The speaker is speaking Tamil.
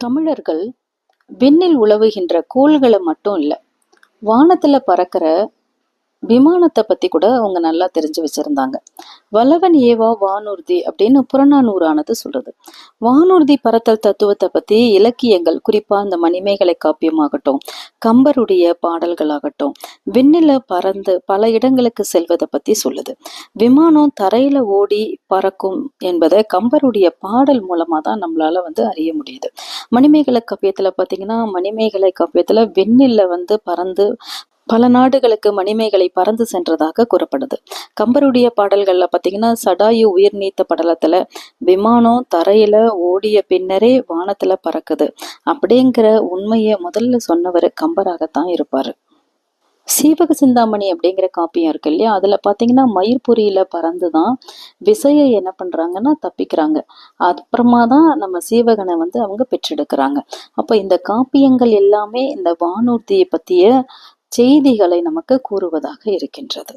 தமிழர்கள் விண்ணில் உழவுகின்ற கோள்களை மட்டும் இல்லை வானத்துல பறக்கிற விமானத்தை பத்தி கூட அவங்க நல்லா தெரிஞ்சு வச்சிருந்தாங்க. வல்லவன் ஏவா வானூர்தி அப்படின்னு புறநானூறானது சொல்கிறது வானூர்தி பறத்தல் தத்துவத்தை பத்தி இலக்கியங்கள் குறிப்பா இந்த மணிமேகலை காப்பியமாகட்டும் கம்பருடைய பாடல்களாகட்டும் விண்ணில பறந்து பல இடங்களுக்கு செல்வதை பத்தி சொல்லுது. விமானம் தரையில ஓடி பறக்கும் என்பதை கம்பருடைய பாடல் மூலமாக தான் நம்மளால வந்து அறிய முடியுது. மணிமேகலை காப்பியத்துல பாத்தீங்கன்னா மணிமேகலை காப்பியத்துல வெண்ணில் வந்து பறந்து பல நாடுகளுக்கு மணிமேகலை பறந்து சென்றதாக கூறப்படுது. கம்பருடைய பாடல்கள்ல பாத்தீங்கன்னா சடாயு உயிர் நீத்த படலத்துல விமானம் தரையில ஓடிய பின்னரே வானத்துல பறக்குது. அப்படிங்கிற உண்மையை முதல்ல சொன்னவர் கம்பராகத்தான் இருப்பாரு. சீவக சிந்தாமணி அப்படிங்கிற காப்பியம் இருக்கு இல்லையா? அதுல மயிர்புரியில் பறந்து தான் விசையை என்ன பண்றாங்கன்னா தப்பிக்கிறாங்க. அப்புறமா தான் நம்ம சீவகனை வந்து அவங்க பெற்றெடுக்கிறாங்க. அப்போ இந்த காப்பியங்கள் எல்லாமே இந்த வானூர்தியை பற்றிய செய்திகளை நமக்கு கூறுவதாக இருக்கின்றது.